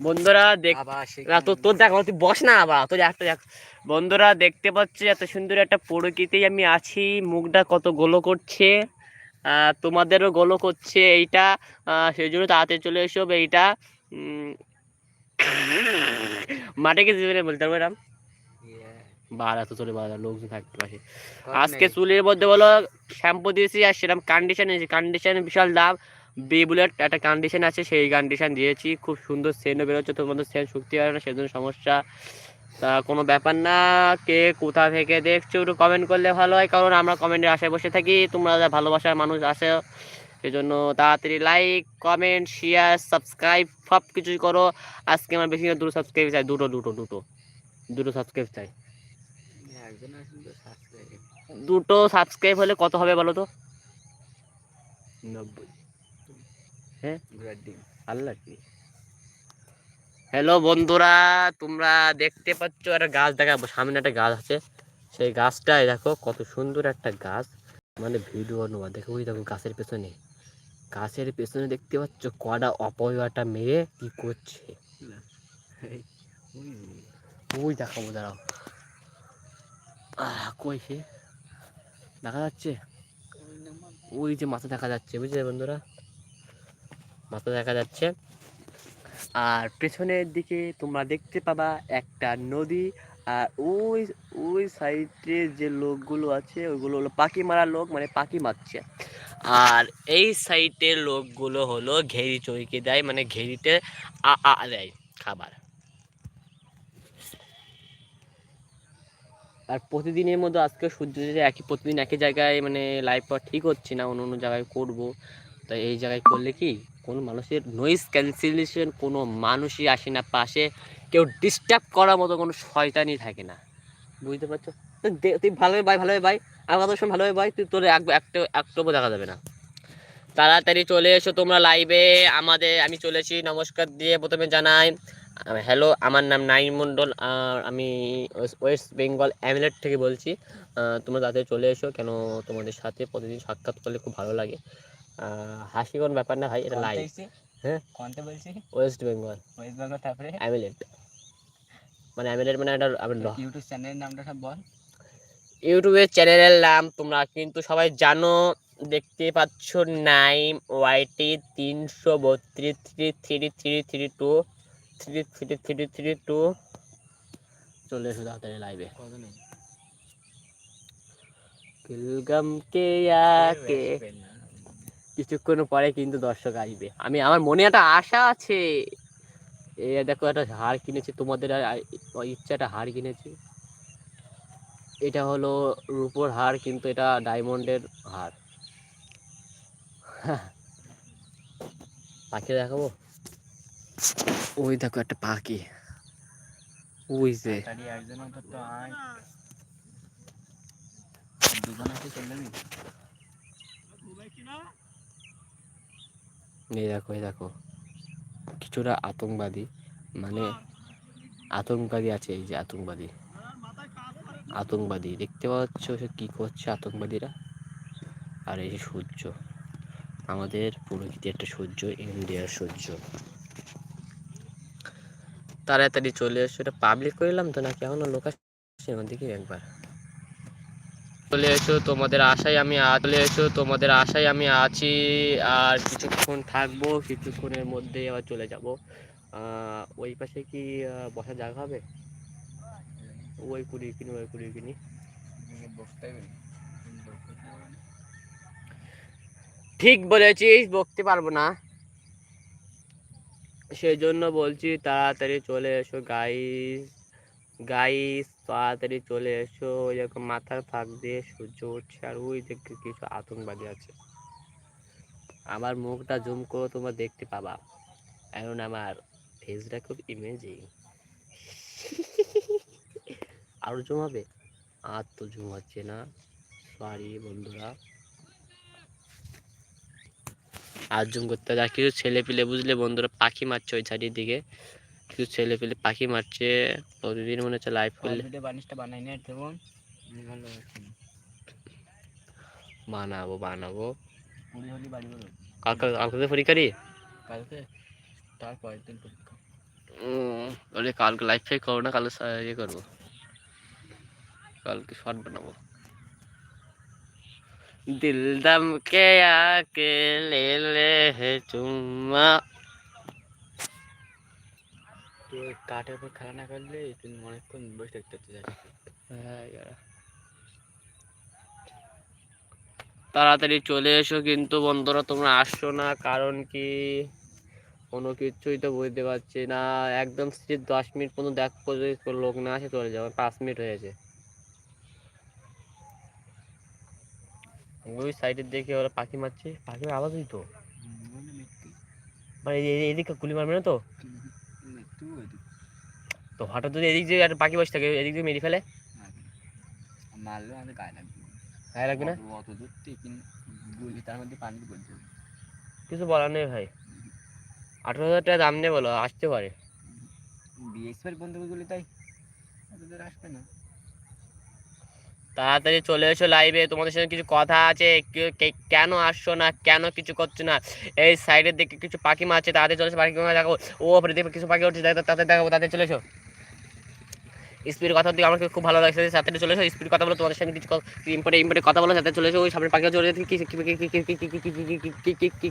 বন্ধুরা দেখ না, তোর দেখ তুই বস না আবার তোর একটা দেখ। বন্ধুরা দেখতে পাচ্ছি এত সুন্দর একটা প্রকৃতি আমি আছি মুখটা কত গোলো করছে। আহ, তোমাদেরও গোলো করছে এইটা। আহ, সেই জন্য তাড়াতাড়ি চলে এসো এইটা। উম, মাঠে গেছে বলতে পারব এরম? বাড়া তো চলে বাড়া লোকজন থাকতে পারে। আজকে চুলের মধ্যে বলো শ্যাম্পু দিয়েছি আর সেরকম কন্ডিশন এসেছে কন্ডিশন বিশাল দাম। বি বুলেট একটা কন্ডিশন আছে সেই কন্ডিশন দিয়েছি। খুব সুন্দর সেন্টও বেরোচ্ছে তোমাদের সেন্ট শুকতে পারে না সেজন্য সমস্যা। তা কোনো ব্যাপার না কে কোথা থেকে দেখছ একটু কমেন্ট করলে ভালো হয়। কারণ আমরা কমেন্টের আশায় বসে থাকি। তোমরা যা ভালোবাসার মানুষ আসে সেজন্য তাড়াতাড়ি লাইক কমেন্ট শেয়ার সাবস্ক্রাইব সব কিছুই করো। আজকে আমার বেশি না দুটো সাবস্ক্রাইব চাই দুটো দুটো দুটো। দুটো সাবস্ক্রাইব চাই। দুটো সাবস্ক্রাইব হলে কত হবে বলো তো? নব্বই। ডিম। আল্লাহ কি? হ্যালো বন্ধুরা তোমরা দেখতে পাচ্ছ একটা গাছ দেখাবো সামনে একটা গাছ আছে। সেই গাছটাই দেখো কত সুন্দর একটা গাছ। মানে ভিডিও নেওয়া দেখো ওই দেখো গাছের পেছনে। গাছের পেছনে দেখতে পাচ্ছ কটা অপয়াটা মেয়ে কি করছে। ওই দেখাবো দাঁড়াও। কই সে? দেখা যাচ্ছে? ওই যে মাথা দেখা যাচ্ছে বুঝলে বন্ধুরা? মাথা দেখা যাচ্ছে। আর পেছনের দিকে তোমরা দেখতে পাবা একটা নদী আর ওই ওই সাইডে যে লোকগুলো আছে ওইগুলো হলো পাখি মারা লোক মানে পাখি মারছে। আর এই সাইডের লোকগুলো হলো ঘেরি চৈকে দেয় মানে ঘেরিতে আ আ দেয় খাবার। আর প্রতিদিনের মধ্যে আজকে সূর্য যে একই, প্রতিদিন একই জায়গায় মানে লাইভ করা ঠিক হচ্ছে না, অন্য অন্য জায়গায় করব। তাই এই জায়গায় করলে কি, কোনো মানুষের নয়েজ ক্যান্সেলেশন কোনো মানুষই আসে না পাশে, কেউ ডিস্টার্ব করার মতো কোনো শয়তানি থাকে না। বুঝতে পারছ? তুই ভালোভাবে বাই ভালোভাবে বাই কথা শোন ভালোভাবে বাই তুই তোর এক একটা দেখা যাবে না। তাড়াতাড়ি চলে এসো তোমরা লাইভে আমাদের আমি চলেছি নমস্কার দিয়ে প্রথমে জানাই। হ্যালো আমার নাম নাইম মণ্ডল আর আমি ওয়েস্ট- বেঙ্গল অ্যামিলেট থেকে বলছি। তোমরা তাড়াতাড়ি চলে এসো কেন তোমাদের সাথে প্রতিদিন সাক্ষাৎ করলে খুব ভালো লাগে। হাসি কোন ব্যাপার না ভাই এটা লাইভ হ্যাঁ? কোনতে বলছি? ওয়েস্ট বেঙ্গল। ওয়েস্ট বেঙ্গল তারপরে? অ্যামিলেট। মানে অ্যামিলেট মানে একটা ইউটিউব চ্যানেলের নামটা সব বল। ইউটিউবের চ্যানেলের নাম তোমরা কিন্তু সবাই জানো। দেখতে পাচ্ছ নাইম ওয়াইটি তিনশো বত্রিশ three three three three two three three three three two চলে এসো তাড়াতাড়ি লাইভে কে কিছুক্ষণ পরে কিন্তু দর্শক আসবে। আমি, আমার মনে একটা আশা আছে। এ দেখো একটা হার কিনেছি, তোমাদের আর- আর ইচ্ছা একটা হার কিনেছি। এটা হলো রূপোর হার কিন্তু এটা ডায়মন্ডের হার। পাখি দেখাবো? ওই দেখো একটা পাখি। ওই যে। এই দেখো এই দেখো। কিছুটা আতঙ্কবাদী। মানে আতঙ্কবাদী আছে এই যে আতঙ্কবাদী। আতঙ্কবাদী। দেখতে পাচ্ছ সে কি করছে আতঙ্কবাদীরা? আর এই সূর্য। আমাদের প্রকৃতি একটা সূর্য, ইন্ডিয়ার সূর্য। তাড়াতাড়ি চলে এসো। এটা পাবলিক করলাম তো নাকি? এখনও লোক আসছে আমার একবার। চলে এসো, তোমাদের আশায় আমি চলে এসো, তোমাদের আশায় আমি আছি। আর কিছুক্ষণ থাকব, কিছুক্ষণের মধ্যে আবার চলে যাব। ওই পাশে কি বসার জায়গা হবে? ওই কুড়ি কিনি ওই কুড়ি কিনি। ঠিক বলেছিস, বকতে পারব না। সেই জন্য বলছি, তাড়াতাড়ি চলে এসো গাইস গাইস তাড়াতাড়ি চলে এসো দেখো মাথার ফাঁক দিয়ে সূর্য উঠছে, আর ওই দেখে কিছু আতঙ্কবাদী আছে। আমার মুখটা জুম করে তোমরা দেখতে পাবা। এখন আমার ফেসটা খুব ইমেজিং আরও জমাবে? আর তো জমাচ্ছে না। সরি বন্ধুরা। আর জুম করতে হবে আর কিছু ছেলে পিলে বুঝলে বন্ধুরা পাখি মারছে ওই সাইডের দিকে কিছু ছেলে পেলে পাখি মারছে। প্রতিদিন মনে হচ্ছে লাইভ করলে। বানাবো বানাবো। কালকে কালকে পরীক্ষারই কালকে? তার পরের দিন পরীক্ষা। ওরে কালকে লাইভ করব না কালকে ইয়ে করব। কালকে শর্ট বানাবো। দিল দম কে আকে লে লে হে চুম্মা। তুই কাঠের উপর খেলা না করলে তুই অনেকক্ষণ বসে থাকতে যাচ্ছিস তাড়াতাড়ি চলে এসো কিন্তু বন্ধুরা তোমরা আসছো না কারণ কি কোনো কিছুই তো বুঝতে পারছি না। একদম দশ মিনিট পর্যন্ত দেখ কোনো লোক না আসে চলে যাবে পাঁচ মিনিট হয়েছে ওই সাইডের দিকে ওরা পাখি মারছে। পাখির আওয়াজই তো। মানে এদিকে গুলি মারবে না তো? তো হঠাৎ যদি এদিক দিয়ে একটা পাখি বসে থাকে এদিক দিয়ে মেরে ফেলে? মারলে আমাদের গায়ে লাগবে গায়ে লাগবে না? অত- অত দূর থেকে গুলি তার মধ্যে পানি পড়ছে কিছু বলার নেই ভাই। আঠেরো হাজার টাকা দাম নেই বলো আসতে পারে। বিএসএফ বন্ধুগুলি তাই। আসবে না। তাড়াতাড়ি চলে এসো লাইভে তোমাদের সাথে কিছু কথা আছে কেন আসছো না কেন কিছু করছ না এই সাইডের দিকে কিছু পাখি মারছে তাড়াতাড়ি চলে এসো পাখি দেখো ও ওপরে দেখবে কিছু পাখি উঠছে দেখো তাতে দেখাবো তাতে চলে এসো স্পিড কথা দিকে আমার খুব ভালো লাগছে সাথে চলে এসো স্পিড কথা বলো তোমাদের সঙ্গে কিছু ইম্পর্টেন্ট ইম্পর্টেন্ট কথা বলো সাথে চলে এসো ওই সামনে পাখি চলে কি কি কি কি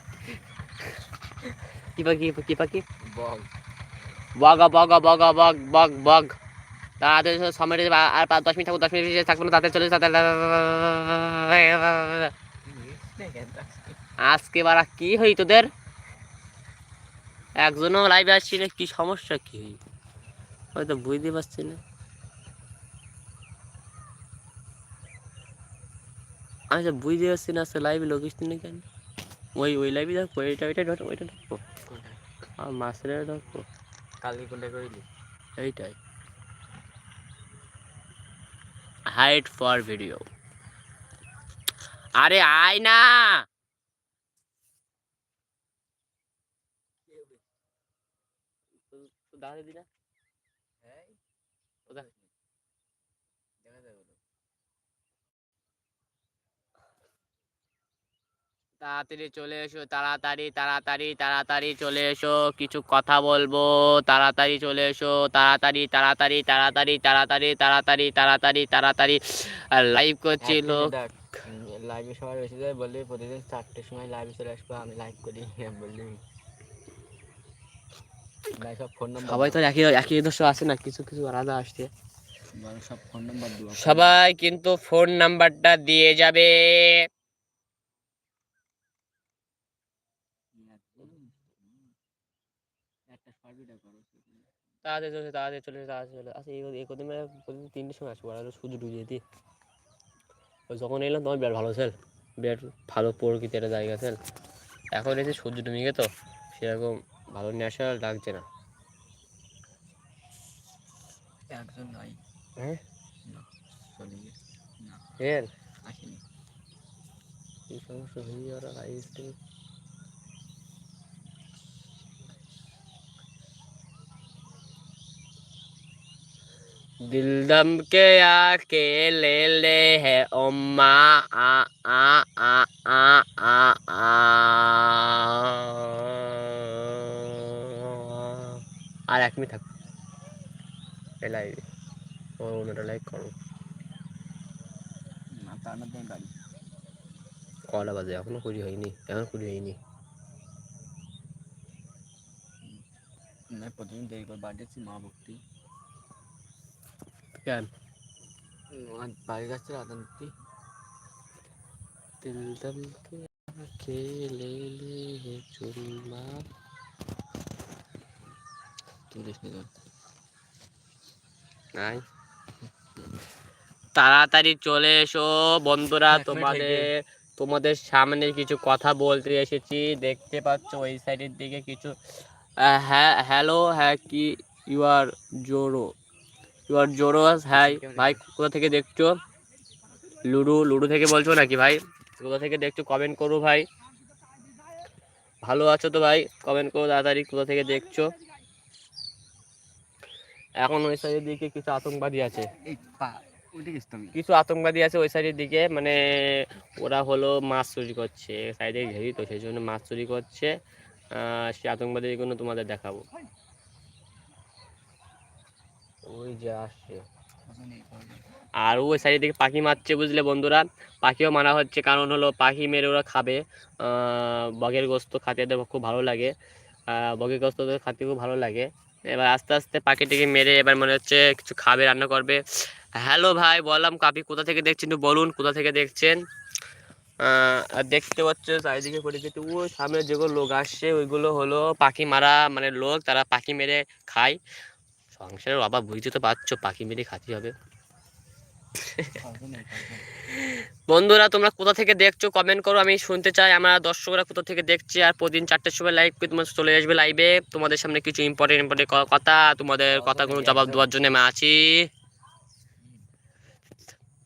কি পাখি কি পাখি বল বগা বগা বগা বগ বগ বগ তাদের সময় আর পাঁচ দশ মিনিট থাকব দশ মিনিট থাকব না তাদের চলে তাদের আজকে বারা কি হই তোদের? একজনও লাইভে আসছি না কি সমস্যা কি? হই হয়তো বুঝতে পারছি না। আমি তো বুঝতে পারছি না আজকে লাইভে লোক এসছি না কেন ওই ওই লাইভে দেখো ওইটা ওইটা ঢোকো ওইটা ঢোকো আর মাছের ঢোকো কালকে কোনটা করিলি? এইটাই। হাইট ফর ভিডিও আরে আয় না! দাঁড়িয়ে দিদি না কোথায়? দেখা যাবে তো। তাড়াতাড়ি চলে এসো তাড়াতাড়ি তাড়াতাড়ি তাড়াতাড়ি চলে এসো কিছু কথা বলব তাড়াতাড়ি চলে এসো তাড়াতাড়ি তাড়াতাড়ি তাড়াতাড়ি তাড়াতাড়ি তাড়াতাড়ি তাড়াতাড়ি তাড়াতাড়ি। লাইভ করছি এক লোক। লাইভে সবাই বেশি যায় বললি প্রতিদিন চারটের সময় লাইভে চলে আসব আমি লাইভ করি বললি। ফোন নম্বর সবাই তো একই একই দর্শ আছে না কিছু কিছু আলাদা আসছে। সব ফোন নম্বর দেবো সবাই কিন্তু ফোন নাম্বারটা দিয়ে যাবে একটা শর্ট ভিডিও করো তাড়াতাড়ি চলে তাড়াতাড়ি চলে তাড়াতাড়ি চলে আচ্ছা এই কদিন মানে প্রতিদিন তিনটের সময় আসব আর সূর্য ডুবিয়ে ওই যখন এলাম তোমার বিরাট ভালো ছিল বিরাট ভালো প্রকৃতি একটা জায়গা ছিল এখন এসে সূর্য ডুবে গে তো সেরকম ভালো ন্যাচারাল লাগছে না। একজন নাই। হ্যাঁ? চলে না। এর আসেনি। এই সমস্যা হয়ে যাওয়ার লাইভ दिल दम के आके ले ले है ओम्मा आ आ आ आ आ आ আর এক মিনিট থাক এই লাইভে ও অন্যটা লাইক করো না তার মধ্যে আমি বাড়ি কটা বাজে এখনো কুড়ি হয়নি এখনো কুড়ি হয়নি না প্রতিদিন দেরি করে বাড়ি যাচ্ছি মা ভক্তি কেন? 발가스라 তাড়াতাড়ি চলে এসো বন্ধুরা তোমাদের তোমাদের সামনে কিছু কথা বলতে এসেছি। দেখতে পাচ্ছ ওই সাইডের দিকে কিছু হ্যাঁ হ্যালো হ্যাঁ কি ইউ আর জোরো ইউ আর জোরো হ্যাঁ ভাই কোথা থেকে দেখছ? লুডু লুডু থেকে বলছো নাকি ভাই? কোথা থেকে দেখছ? কমেন্ট করো ভাই। ভালো আছো তো ভাই? কমেন্ট করো তাড়াতাড়ি কোথা থেকে দেখছ? এখন ওই সাইডের দিকে কিছু আতঙ্কবাদী আছে। কিছু আতঙ্কবাদী আছে ওই সাইডের দিকে মানে ওরা হলো মাছ চুরি করছে। সাইডে ঘেরি তো সেই জন্য মাছ চুরি করছে। আহ, সে আতঙ্কবাদীগুলো তোমাদের দেখাবো। ওই আর ওই সাইডের দিকে পাখি মারছে বুঝলে বন্ধুরা? পাখিও মারা হচ্ছে, কারণ হলো পাখি মেরে ওরা খাবে। বগের গোস্ত খাতে এদের খুব ভালো লাগে। বগের গোস্ত ওদের খাতে খুব ভালো লাগে। এবার আস্তে আস্তে পাখিটিকে মেরে এবার মনে হচ্ছে কিছু খাবে, রান্না করবে। হ্যালো ভাই, বললাম কাপি কোথা থেকে দেখছেন? একটু বলুন, কোথা থেকে দেখছেন? আর দেখতে পাচ্ছ চারিদিকে পরিচিত ওই সামনে যেগুলো লোক আসছে, ওইগুলো হলো পাখি মারা মানে লোক, তারা পাখি মেরে খায়। সংসারের অভাব বুঝতে তো পারছ পাখি মেরে খাতি হবে। বন্ধুরা তোমরা কোথা থেকে দেখছ? কমেন্ট করো আমি শুনতে চাই। আমার দর্শকরা কোথা থেকে দেখছি? আর প্রতিদিন চারটের সময় লাইভ করে তোমার চলে আসবে লাইভে তোমাদের সামনে কিছু ইম্পর্টেন্ট ইম্পর্টেন্ট কথা তোমাদের কথাগুলো জবাব দেওয়ার জন্য আমি আছি।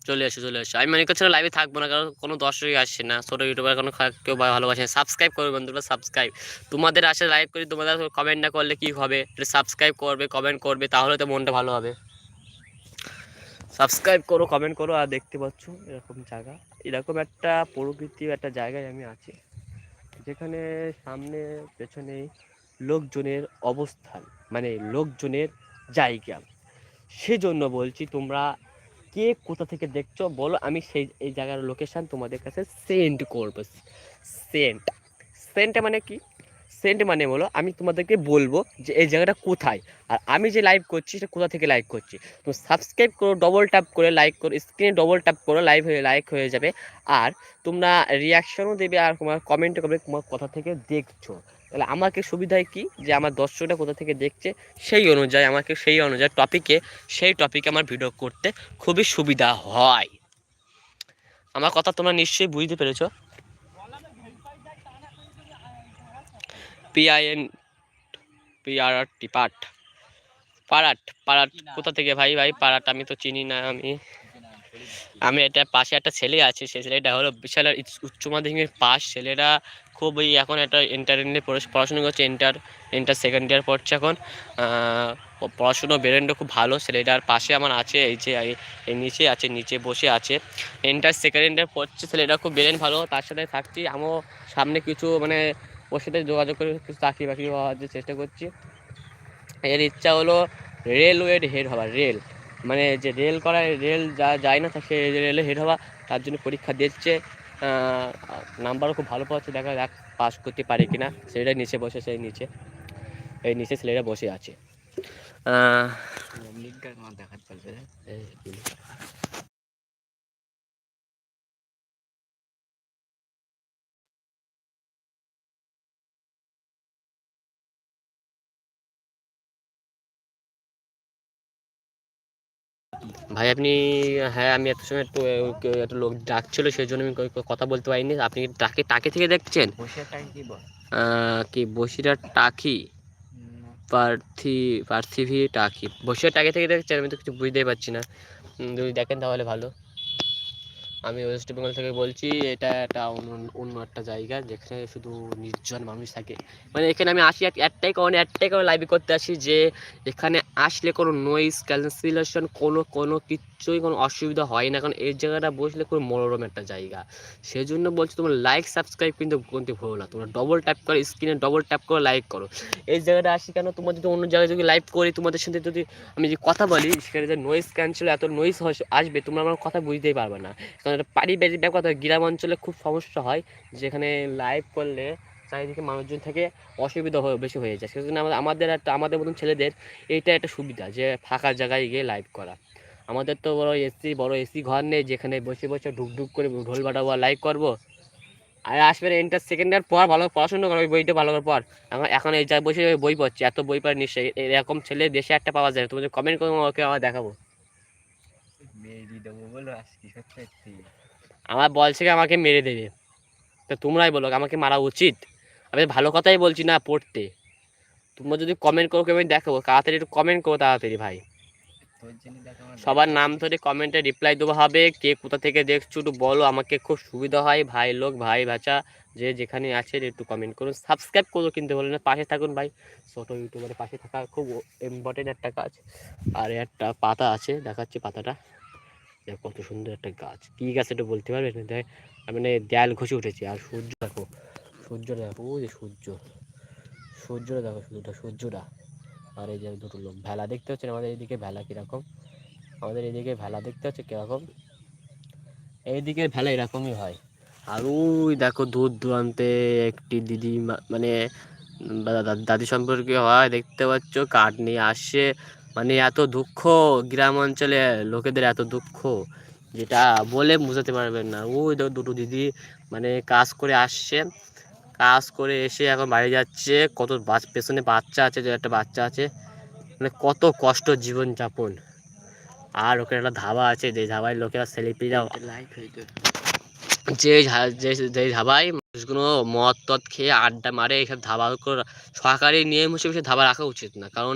চলে এসো চলে এসো আমি মনে করছি লাইভে থাকব না, কারণ কোনো দর্শকই আসছে না, ছোটো ইউটিউবার কোনো কেউ ভালোবাসে না। সাবস্ক্রাইব করবে বন্ধুরা সাবস্ক্রাইব তোমাদের আসে লাইভ করি, তোমাদের কমেন্ট না করলে কি হবে? সাবস্ক্রাইব করবে কমেন্ট করবে, তাহলে তো মনটা ভালো হবে। সাবস্ক্রাইব করো কমেন্ট করো, আর দেখতে পাচ্ছ এরকম জায়গা। এরকম একটা প্রকৃতির একটা জায়গায় আমি আছি, যেখানে সামনে পেছনে লোকজনের অবস্থান মানে লোকজনের জায়গা। সেজন্য বলছি তোমরা কে কোথা থেকে দেখছ? বলো, আমি সেই, এই জায়গার লোকেশন তোমাদের কাছে সেন্ড করব। সেন্ট সেন্ট মানে কি? সেন্ট মানে বলো, আমি তোমাদেরকে বলব যে এই জায়গাটা কোথায়। আর আমি যে লাইভ করছি, সেটা কোথা থেকে লাইভ করছি? তো সাবস্ক্রাইব করো ডবল ট্যাপ করে লাইক করো স্ক্রিনে ডবল ট্যাপ করো লাইভ হয়ে লাইক হয়ে যাবে। আর তোমরা রিয়াকশনও দেবে, আর তোমার কমেন্টও করবে তোমার কোথা থেকে দেখছ। তাহলে আমাকে সুবিধায় কি? যে আমার দর্শকরা কোথা থেকে দেখছে সেই অনুযায়ী আমাকে সেই অনুযায়ী টপিকে সেই টপিকে আমার ভিডিও করতে খুবই সুবিধা হয়। আমার কথা তোমরা নিশ্চয়ই বুঝতে পেরেছ। পিআইএন পিআরটি পাট। পারাট পারাট। কোথা থেকে ভাই? ভাই পারাট আমি তো চিনি না আমি। আমি এটা পাশে একটা ছেলে আছে, সেই ছেলেটা হলো বিশাল উচ্চ মাধ্যমিকের পাস ছেলেরা খুব ওই এখন একটা ইন্টারনেটে পড়াশোনা করছে ইন্টার ইন্টার সেকেন্ড ইয়ার পড়ছে এখন। পড়াশুনো বেরেন্ড খুব ভালো। ছেলেটার পাশে আমার আছে, এই যে নিচে আছে, নিচে বসে আছে। ইন্টার সেকেন্ড ইয়ার পড়ছে, ছেলেটা খুব বেরেন ভালো, তার সাথে থাকছি। আমিও সামনে কিছু মানে ওর সাথে যোগাযোগ করে কিছু চাকরি বাকরি হওয়ার চেষ্টা করছি। এর ইচ্ছা হলো রেলওয়ের হেড হওয়া রেল মানে যে রেল করায় রেল যা যায় না সে রেলে হেড হওয়া তার জন্য পরীক্ষা দিচ্ছে। নাম্বারও খুব ভালো পাচ্ছে দেখা যাক পাস করতে পারে কি না ছেলেটা নিচে বসে সেই নিচে। এই নিচে ছেলেটা বসে আছে। দেখাতে পারবে ভাই আপনি হ্যাঁ আমি এত সময় একটু এত একটা লোক ডাকছিল সেই জন্য আমি কথা বলতে পারিনি। আপনি ডাকে টাকে টাকে থেকে দেখছেন? কি বসিরা টাকি? পার্থি পার্থিভি টাকি। বসিরা টাকে থেকে দেখছেন? আমি তো কিছু বুঝতেই পারছি না। যদি দেখেন তাহলে ভালো। আমি ওয়েস্ট বেঙ্গল থেকে বলছি, এটা একটা অন্য একটা জায়গা যেখানে শুধু নির্জন মানুষ থাকে। মানে এখানে আমি আসি একটাই কারণে একটাই কারণে লাইভ করতে আসি যে, এখানে আসলে কোনো নয়েজ ক্যান্সেলেশন কোনো কোনো কিচ্ছুই কোনো অসুবিধা হয় না। কারণ এই জায়গাটা বসলে খুব মনোরম একটা জায়গা। সেই জন্য বলছি তোমার লাইক সাবস্ক্রাইব কিন্তু করতে ভুলো না। তোমরা ডবল ট্যাপ করো স্ক্রিনে ডবল ট্যাপ করে লাইক করো। এই জায়গাটা আসি কেন? তোমার যদি অন্য জায়গায় যদি লাইভ করি, তোমাদের সাথে যদি আমি যে কথা বলি, সেখানে যে নয়েজ ক্যান্সেল এত নয়েজ আসবে, তোমরা আমার কথা বুঝতেই পারবে না। কারণ এটা পারিবারিক ব্যাপার তো গ্রাম অঞ্চলে খুব সমস্যা হয়, যেখানে লাইভ করলে চারিদিকে মানুষজন থেকে অসুবিধা হয়ে, বেশি হয়ে যায়। সেজন্য আমাদের আমাদের একটা, আমাদের মতন ছেলেদের এইটা একটা সুবিধা, যে ফাঁকা জায়গায় গিয়ে লাইভ করা। আমাদের তো বড় এসি বড় এসি ঘর নেই, যেখানে বসে বসে ঢুক ঢুক করে ঢোল বাটাবো লাইভ করব। আর আসবে এন্টার সেকেন্ড ইয়ার পর ভালো পড়াশোনা করো, ওই বইটা ভালো করে পর এখন এখন এই যা বসে বই পড়ছে, এত বই পড়ে নিশ্চয়ই এরকম ছেলে দেশে একটা পাওয়া যায় তোমাদের কমেন্ট করে ওকে আমার দেখাবো। মেয়ে দেবো বলো আজকে সত্যি সত্যি। আমার বলছে কি আমাকে মেরে দেবে। তো তোমরাই বলো আমাকে মারা উচিত? আমি ভালো কথাই বলছি না পড়তে। তোমরা যদি কমেন্ট করো আমি দেখাবো। তাড়াতাড়ি একটু কমেন্ট করো তাড়াতাড়ি ভাই। সবার নাম ধরে কমেন্টে রিপ্লাই দেওয়া হবে। কে কোথা থেকে দেখছ একটু বলো আমাকে খুব সুবিধা হয়। ভাই লোক ভাই ভাচা যে যেখানে আছে একটু কমেন্ট করুন। সাবস্ক্রাইব করো কিন্তু বলে না পাশে থাকুন ভাই। ছোটো ইউটিউবারের পাশে থাকা খুব ইম্পর্টেন্ট একটা কাজ। আর একটা পাতা আছে দেখাচ্ছি পাতাটা। কত সুন্দর একটা গাছ। কী গাছ এটা বলতে পারবে? দেখ মানে দেয়াল ঘষে উঠেছে। আর সূর্য দেখো সূর্য দেখো, ওই যে সূর্য। সূর্যটা দেখো শুধুটা, সূর্যটা। আর এই যে দুটো লোক, ভেলা দেখতে হচ্ছে আমাদের এইদিকে ভেলা কীরকম? আমাদের এদিকে ভেলা দেখতে হচ্ছে কীরকম? এইদিকে ভেলা এরকমই হয়। আর ওই দেখো দূর দূরান্তে একটি দিদি মানে দাদি সম্পর্কে হয়, দেখতে পাচ্ছ? কাঠ নিয়ে আসছে। মানে এত দুঃখ গ্রাম অঞ্চলে লোকেদের এত দুঃখ যেটা বলে বোঝাতে পারবেন না। ওই দুটো দিদি মানে কাজ করে আসছে কাজ করে এসে এখন বাড়ি যাচ্ছে। কত পেছনে বাচ্চা আছে যে একটা বাচ্চা আছে। মানে কত কষ্ট জীবনযাপন। আর ওখানে একটা ধাবা আছে যে ধাবায় লোকেরা সেলিব্রিটিরা যে যে ধাবায় মানুষগুলো মদ টদ খেয়ে আড্ডা মারে এইসব ধাবা করে সরকারি নিয়ম হিসেবে সে ধাবা রাখা উচিত না। কারণ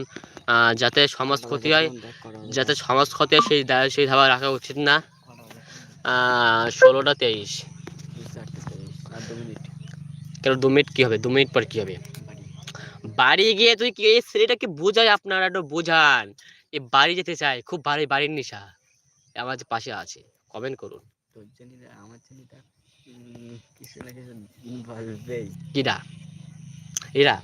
যাতে সমাজ ক্ষতি হয়, যাতে সমাজ ক্ষতি হয়, সেই সেই ধাবা রাখা উচিত না। ষোলোটা তেইশ। কেন, দু মিনিট কী হবে? দু মিনিট পর কী হবে? বাড়ি গিয়ে তুই কি, এই ছেলেটাকে বোঝাই আপনারা, একটু বোঝান। এ বাড়ি যেতে চায়, খুব বাড়ি বাড়ির নিশা। আমার পাশে আছে, কমেন্ট করুন। আমার এরা?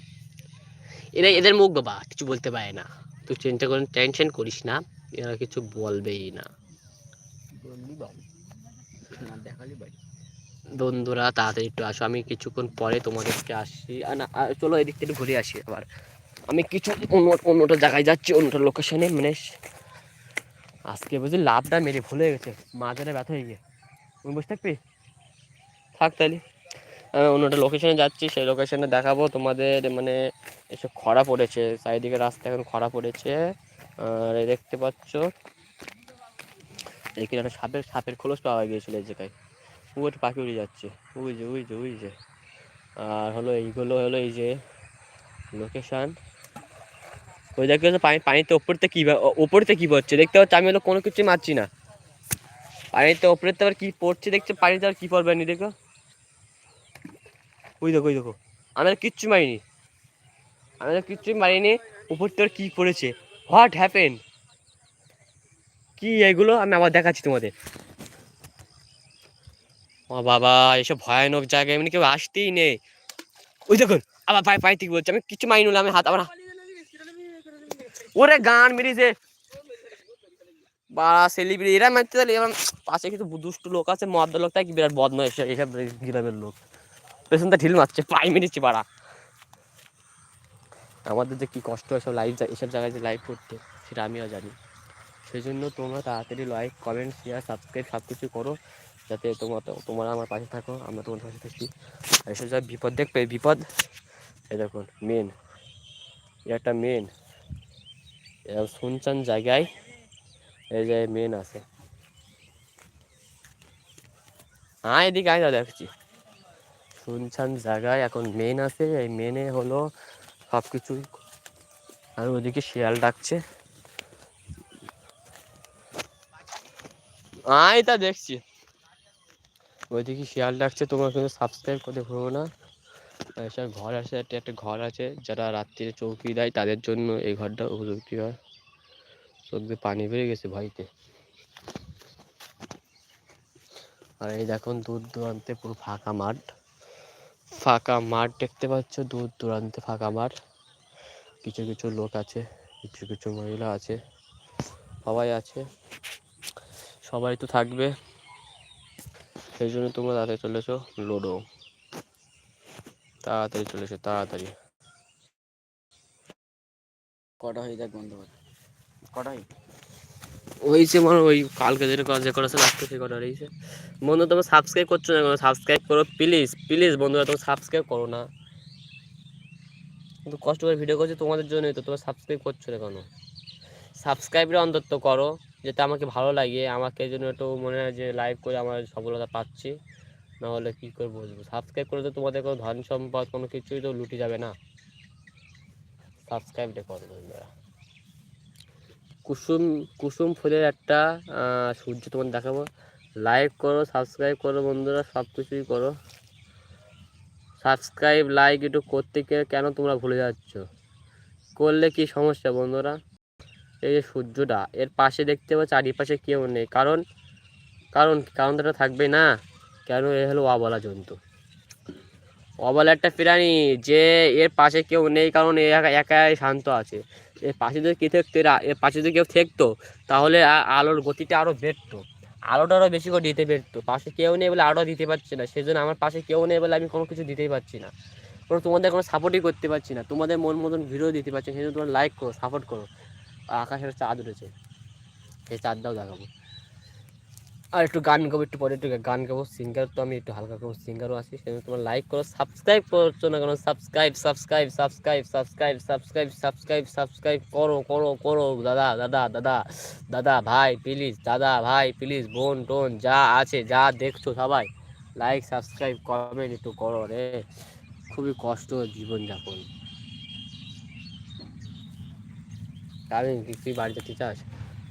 এরা এদের মুখ বাবা, কিছু বলতে পারে না। তুই চিন্তা করে টেনশন করিস না, এরা কিছু বলবেই না। বন্ধুরা, তাড়াতাড়ি একটু আসো, আমি কিছুক্ষণ পরে তোমাদেরকে আসি না চলো এদিক থেকে ঘুরে আসি আবার। আমি কিছু অন্য, অন্যটা জায়গায় যাচ্ছি অন্যটা লোকেশনে মানে আজকে বুঝলি, লাভটা মেরে ভুলে গেছে মাঝারে ব্যথা হয়ে গিয়ে। তুমি বসে থাকবি? থাক তাহলে। আমি অন্য একটা লোকেশনে যাচ্ছি, সেই লোকেশনে দেখাবো তোমাদের মানে এসব খরা পড়েছে, চারিদিকে রাস্তা এখন খরা পড়েছে। আর দেখতে পাচ্ছ এখানে একটা সাপের সাপের খোলস পাওয়া গিয়েছিল এই জায়গায়। ও একটা পাখি উড়ে যাচ্ছে। ওই যে ওই যে ওই যে। আর হলো এইগুলো হলো এই যে লোকেশান ওই দেখতে হচ্ছে পানি, পানিতে ওপরতে কী ওপরতে কী পড়ছে? দেখতে পাচ্ছি, আমি হলো কোনো কিছু মারছি না। পানিতে ওপরেতে আবার কী পড়ছে দেখছে, পানিতে আর কী পড়বে নি দেখো। ওই দেখো ওই দেখো। আমি আর কিচ্ছু মারিনি। আমি আর কিচ্ছুই মারিনি। উপর তোর কী পড়েছে হোয়াট হ্যাপেন কি এগুলো? আমি আবার দেখাচ্ছি তোমাদের। ও বাবা, এসব ভয়ানক জায়গায় এমনি কেউ আসতেই নেই। ওই দেখুন আবার পায়ে পায়ে থেকে বলছে, আমি কিছু মাইনি হলো আমি হাত আমার ওরে গান মেরেছে বা সেলিব্রিটি এরা মারতে তাহলে পাশে কিছু দুষ্টু লোক আছে মদ্দ লোক, তাই কি বিরাট বদমাইশ, এসব গ্রামের লোক। পেছনটা ঢিল মারছে, পায়ে মেরেছে পাড়া আমাদের যে কি কষ্ট হয় সব লাইভ এসব জায়গায় যে লাইভ করতে, সেটা আমিও জানি। সেই জন্য তোমরা তাড়াতাড়ি লাইক কমেন্ট শেয়ার সাবস্ক্রাইব সব কিছু করো, যাতে তোমার তোমরা আমার পাশে থাকো, আমরা তোমার পাশে থাকি। আর এসব যা বিপদ দেখবে বিপদ এ দেখুন মেন একটা মেন এরকম শুনচান জায়গায়, এই যে মেন আছে। হ্যাঁ এদিকে আয় দেখছি। শুনছান জায়গায়। এখন মেন আছে, এই মেনে হলো সব কিছু আর ওদিকে শিয়াল ডাকছে। আয় তা দেখছি। ওইদিকে শিয়াল ডাকছে, তোমরা কিন্তু সাবস্ক্রাইব করতে ভুলো না। এসব ঘর আছে, একটা একটা ঘর আছে, যারা রাত্রিরে চৌকি দেয়, তাদের জন্য এই ঘরটা উপযুক্ত হয়। চোখ দিয়ে পানি বেরিয়ে গেছে ভয়তে। আর এই দেখুন দূর দূরান্তে পুরো ফাঁকা মাঠ। ফাঁকা মাঠ দেখতে পাচ্ছ, দূর দূরান্তে ফাঁকা মাঠ। কিছু কিছু লোক আছে, কিছু কিছু মহিলা আছে, সবাই আছে, সবাই তো থাকবে। সেই জন্য তোমরা তাড়াতাড়ি চলেছো লোডো। তাড়াতাড়ি চলেছো তাড়াতাড়ি। কটা হয়ে যাক বন্ধ কটা হয়ে যে মানে ওই কালকে যেটা করা যে করেছে আজকে সে কটা রয়েছে। বন্ধু, তোমরা সাবস্ক্রাইব করছ না সাবস্ক্রাইব করো প্লিজ প্লিজ বন্ধুরা, তোমরা সাবস্ক্রাইব করো না। কিন্তু কষ্ট করে ভিডিও করছি তোমাদের জন্যই তো, তোমরা সাবস্ক্রাইব করছ না কেন সাবস্ক্রাইবটা অন্তত করো, যেটা আমাকে ভালো লাগে। আমাকে এই জন্য একটু মনে হয় যে লাইভ করে আমার সফলতা পাচ্ছি। না হলে কী করে বুঝব? সাবস্ক্রাইব করে তো তোমাদের কোনো ধন সম্পদ, কোনো কিছুই তো লুটে যাবে না। সাবস্ক্রাইবটা করো, বন্ধুরা। কুসুম কুসুম ফুলের একটা সূর্য তোমার দেখাবো। লাইক করো সাবস্ক্রাইব করো বন্ধুরা সব কিছুই করো। সাবস্ক্রাইব লাইক একটু করতে কেন তোমরা ভুলে যাচ্ছ? করলে কি সমস্যা বন্ধুরা? এই যে সূর্যটা, এর পাশে দেখতে পাচ্ছ, চারিপাশে কেউ নেই। কারণ কারণ কারণ কারণটা থাকবে না? কেন? এ হলো অবলা জন্তু। অবলা একটা প্রাণী, যে এর পাশে কেউ নেই, কারণ এ একা, একাই শান্ত আছে। এর পাশে যদি কেউ থাকতো এর পাশে যদি কেউ থাকতো তাহলে আলোর গতিটা আরও বেড়তো। আলোটা আরও বেশি করে দিতে পারতো পাশে কেউ নেই বলে আরও দিতে পারছে না। সেই জন্য আমার পাশে কেউ নেই বলে আমি কোনো কিছু দিতেই পারছি না। কোনো তোমাদের কোনো সাপোর্টই করতে পারছি না। তোমাদের মন মতন ভিডিও দিতে পারছি না। সেই জন্য তোমরা লাইক করো সাপোর্ট করো। আকাশের চাঁদ উঠেছে। সেই চাঁদটাও দেখাবো। আর একটু গান গাবো, একটু পরে একটু গান গাবো। সিঙ্গার তো আমি একটু হালকা করব সিঙ্গারও আছি সেই জন্য তোমরা লাইক করো সাবস্ক্রাইব করছ না কেন subscribe subscribe subscribe subscribe subscribe subscribe subscribe করো করো করো, দাদা দাদা দাদা দাদা ভাই প্লিজ দাদা ভাই প্লিজ বোন, টোন, যা আছে, যা দেখছ সবাই লাইক সাবস্ক্রাইব কমেন্ট একটু করো রে। খুবই কষ্ট জীবনযাপন। আমি কি তুই বাড়ি যেতে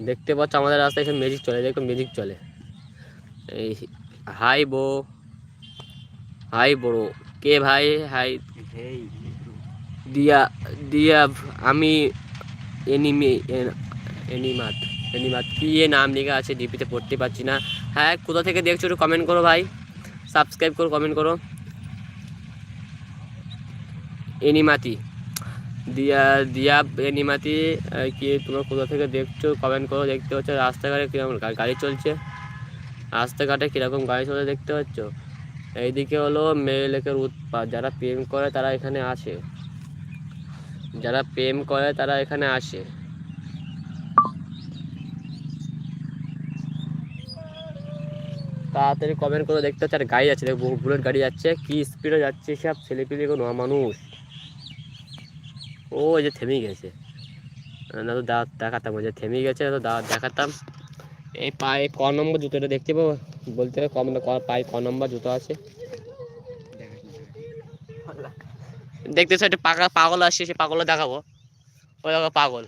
দেখতে পাচ্ছ আমাদের রাস্তায় এসে ম্যাজিক চলে, দেখো ম্যাজিক চলে। এই হাই বো হাই বড়ো কে ভাই? হাই। দিয়া দিয়া আমি এনিমি এনিমাত এনিমাত। কি এ নাম লেখা আছে ডিপিতে পড়তে পারছি না। হ্যাঁ কোথা থেকে দেখছ একটু কমেন্ট করো ভাই। সাবস্ক্রাইব করো কমেন্ট করো। এনিমাতি। দিয়া দিয়া এনিমাতি কি তোমরা কোথা থেকে দেখছ? কমেন্ট করো দেখতে হচ্ছে রাস্তাঘাটে কীরকম গাড়ি চলছে। রাস্তাঘাটে কীরকম গাড়ি চলে দেখতে পাচ্ছ? এইদিকে হলো মেয়ে লেকের উৎপাত, যারা প্রেম করে তারা এখানে আসে। যারা প্রেম করে তারা এখানে আসে। তাড়াতাড়ি কমেন্ট করে দেখতে হচ্ছে আর গাড়ি যাচ্ছে, দেখো বুলেট গাড়ি যাচ্ছে। কি স্পিডে যাচ্ছে সব ছেলেপিলে কোনো মানুষ। ও যে থেমে গেছে। না, তো দা দেখাতাম, ওই যে থেমে গেছে, তো দা দেখাতাম। এই পায়ে ক নম্বর জুতোটা দেখতে পাবো? বলতে হবে কম পায়ে ক নম্বর জুতো আছে। দেখতেছো একটা পাকা পাগল আসছে, সে পাগল দেখাবো। ওই দেখো পাগল।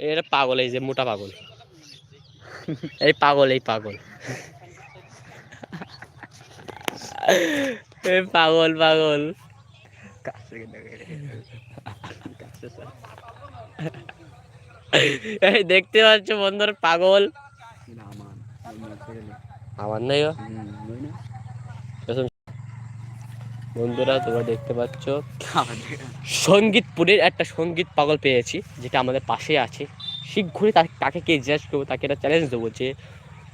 এটা পাগল, এই যে মোটা পাগল। এই পাগল এই পাগল। এই পাগল পাগল। দেখতে পাচ্ছ বন্ধুর পাগল। আমার নাই বন্ধুরা, তোমরা দেখতে পাচ্ছ। সঙ্গীতপুরের একটা সংগীত পাগল পেয়েছি, যেটা আমাদের পাশে আছে। শীঘ্রই তাকে তাকে কে জিজ্ঞাসা করব, তাকে একটা চ্যালেঞ্জ দেবো যে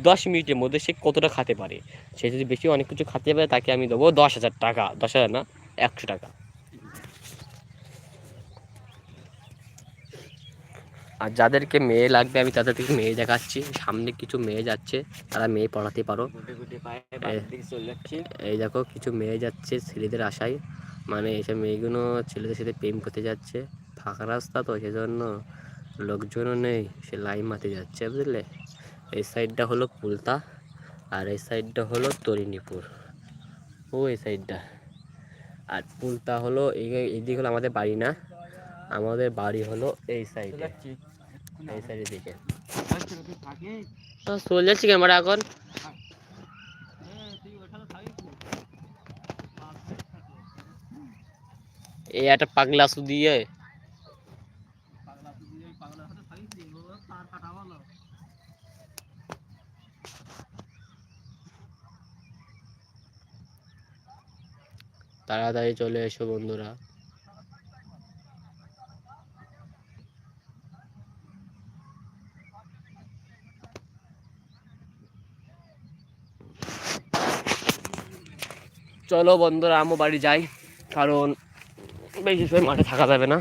দশ মিনিটের মধ্যে সে কতটা খেতে পারে। সে যদি বেশি অনেক কিছু খেতে পারে, তাকে আমি দেবো দশ হাজার টাকা। দশ হাজার না, একশো টাকা। আর যাদেরকে মেয়ে লাগবে, আমি তাদেরকে মেয়ে দেখাচ্ছি। সামনে কিছু মেয়ে যাচ্ছে, তারা মেয়ে পড়াতে পারো। এই দেখো, কিছু মেয়ে যাচ্ছে ছেলেদের আশায়। মানে এইসব মেয়েগুলো ছেলেদের সাথে প্রেম করতে যাচ্ছে। ফাঁকা রাস্তা তো, সেজন্য লোকজনও নেই, সে লাইন মারতে যাচ্ছে, বুঝলে? এই সাইডটা হলো পুলতা, আর এই সাইডটা হলো তরিণীপুর। ও, এই সাইডটা। আর পুলতা হলো, এই এইদিকে হলো আমাদের বাড়ি না? আমাদের বাড়ি হলো এই সাইডে। এই সাইডের দিকে আচ্ছা, তুই থাকিস? চলে যাচ্ছি ক্যামেরা এখন? এই একটা পাগলা সু দিয়ে। তাড়াতাড়ি চলে এসো বন্ধুরা। চলো বন্ধুরা আমও বাড়ি যাই, কারণ বেশি সময় মাঠে থাকা যাবে না।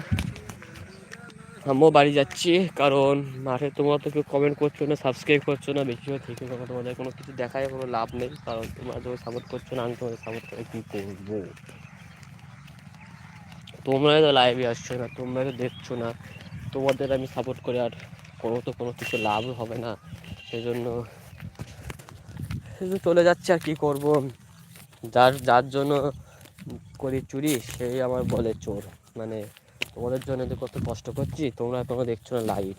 আমিও বাড়ি যাচ্ছি, কারণ মাঠে তোমরা তো কেউ কমেন্ট করছ না সাবস্ক্রাইব করছ না, বেশি সময় থেকে তোমাদের কোনো কিছু দেখায় কোনো লাভ নেই, কারণ তোমরা তো সাপোর্ট করছ না, আমি তোমাদের সাপোর্ট করে কী করব? তোমরাই তো লাইভে আসছো না তোমরাই তো দেখছ না, তোমাদের আমি সাপোর্ট করে আর কোনো তো কোনো কিছু লাভ হবে না সেই জন্য সেই জন্য চলে যাচ্ছে আর কী করব। যার যার জন্য করি চুরি, সেই আমার বলে চোর। মানে তোমাদের জন্য যে কত কষ্ট করছি, তোমরা তোমরা দেখছ না লাইভ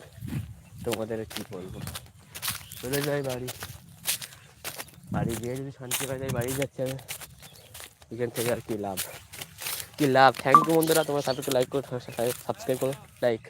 তোমাদের কি বলব? চলে যাই বাড়ি। বাড়ি গিয়ে যদি শান্তি পাই যাই বাড়ি যাচ্ছে আমি। এখান থেকে আর কি লাভ? কি লাভ? থ্যাংক ইউ বন্ধুরা, তোমরা সাবস্ক্রাইব লাইক করো সাবস্ক্রাইব করো লাইক